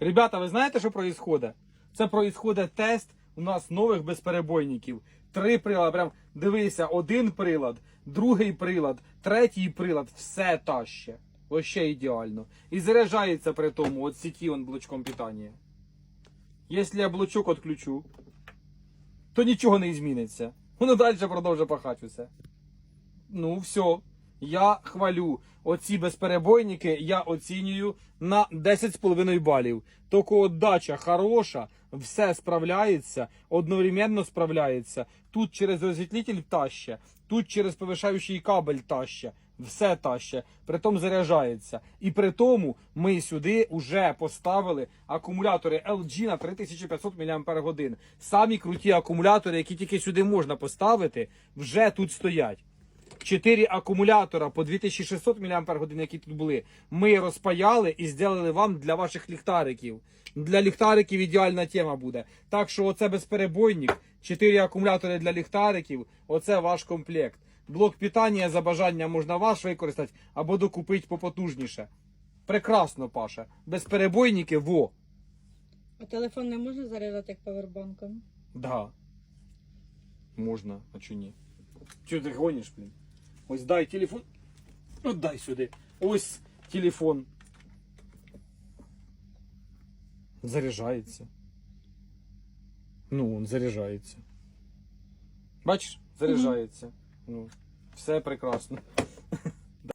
Ребята, ви знаєте, що происходит? Це происходит тест у нас нових безперебойників. Три прилади. Прям дивися, один прилад, другий прилад, третій прилад, все таще. Вообще ідеально. І заряджається при тому от сіті он блочком питання. Якщо я блочок відключу, то нічого не зміниться. Воно далі продовжує пахати все. Ну, все. Я хвалю. Оці безперебойники я оцінюю на 10,5 балів. Тільки отдача хороша, все справляється, одновременно справляється. Тут через розсвітлитель таще, тут через повишаючий кабель таще. Все таще, притом заряджається. І при тому ми сюди вже поставили акумулятори LG на 3500 мАч. Самі круті акумулятори, які тільки сюди можна поставити, вже тут стоять. Чотири акумулятора по 2600 мАч, які тут були, ми розпаяли і зробили вам для ваших ліхтариків. Для ліхтариків ідеальна тема буде. Так що оце безперебойник, 4 акумулятори для ліхтариків, оце ваш комплект. Блок питання за бажанням можна ваш використати або докупити попотужніше. Прекрасно, Паша. Безперебойники, во. А телефон не можна заряджати як павербанком? Да. Можна, а чого ні? Чого ти гониш, блін? Ось дай телефон. От дай сюди. Ось телефон. Заряджається. Ну, він заряджається. Бачиш? Заряджається. Ну, все прекрасно.